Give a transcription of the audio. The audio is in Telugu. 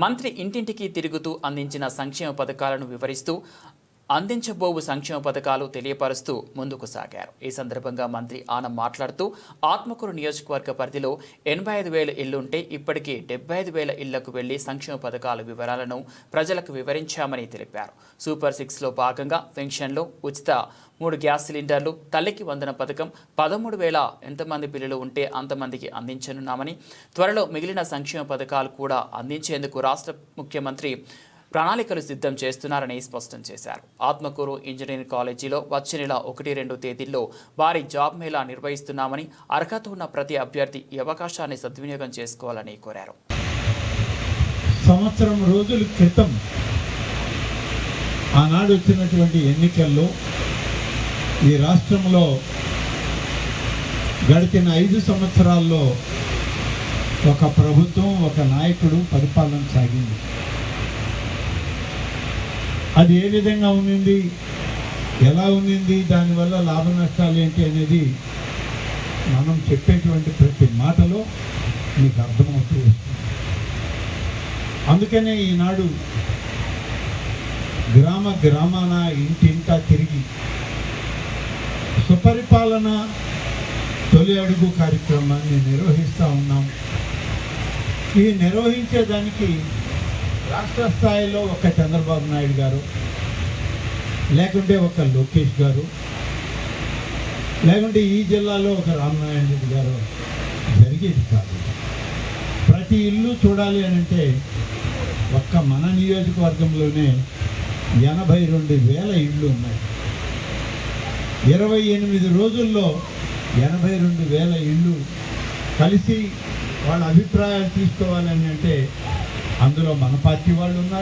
మంత్రి ఇంటింటికి తిరుగుతూ అందించిన సంక్షేమ పథకాలను వివరిస్తూ అందించబోవు సంక్షేమ పథకాలు తెలియపరుస్తూ ముందుకు సాగారు. ఈ సందర్భంగా మంత్రి ఆనం మాట్లాడుతూ ఆత్మకూరు నియోజకవర్గ పరిధిలో ఎనభై ఐదు వేల ఇళ్ళుంటే ఇప్పటికీ డెబ్బై ఐదు వేల ఇళ్ళకు వెళ్ళి సంక్షేమ పథకాల వివరాలను ప్రజలకు వివరించామని తెలిపారు. సూపర్ సిక్స్లో భాగంగా పెన్షన్లు ఉచిత మూడు గ్యాస్ సిలిండర్లు తల్లికి వందన పథకం పదమూడు వేల ఎంతమంది పిల్లలు ఉంటే అంతమందికి అందించనున్నామని త్వరలో మిగిలిన సంక్షేమ పథకాలు కూడా అందించేందుకు రాష్ట్ర ముఖ్యమంత్రి ప్రణాళికలు సిద్ధం చేస్తున్నారని స్పష్టం చేశారు. ఆత్మకూరు ఇంజనీరింగ్ కాలేజీలో వచ్చే నెల ఒకటి రెండు తేదీల్లో వారి జాబ్ మేళా నిర్వహిస్తున్నామని అర్హత ఉన్న ప్రతి అభ్యర్థి ఈ అవకాశాన్ని సద్వినియోగం చేసుకోవాలని కోరారు. సంవత్సరం రోజుల క్రితం ఆనాడు వచ్చినటువంటి ఎన్నికల్లో ఈ రాష్ట్రంలో గడిచిన ఐదు సంవత్సరాల్లో ఒక ప్రభుత్వం ఒక నాయకుడు పరిపాలన సాగింది. అది ఏ విధంగా ఉండింది? ఎలా ఉండింది? దానివల్ల లాభ నష్టాలు ఏంటి అనేది మనం చెప్పేటువంటి ప్రతి మాటలో మీకు అర్థమవుతూ అందుకనే ఈనాడు గ్రామ గ్రామాన ఇంటింటా తిరిగి సుపరిపాలన తొలి అడుగు కార్యక్రమాన్ని నిర్వహిస్తూ ఉన్నాం. ఈ నిర్వహించేదానికి రాష్ట్ర స్థాయిలో ఒక చంద్రబాబు నాయుడు గారు లేకుంటే ఒక లోకేష్ గారు లేకుంటే ఈ జిల్లాలో ఒక రామనారాయణ రెడ్డి గారు జరిగేది కాదు. ప్రతి ఇల్లు చూడాలి అని అంటే ఒక్క మన నియోజకవర్గంలోనే ఎనభై రెండు వేల ఇళ్ళు ఉన్నాయి. ఇరవై ఎనిమిది రోజుల్లో ఎనభై రెండు వేల ఇళ్ళు కలిసి వాళ్ళ అభిప్రాయాలు తీసుకోవాలని అంటే అందులో మన పార్టీ వాళ్ళు ఉన్నారు.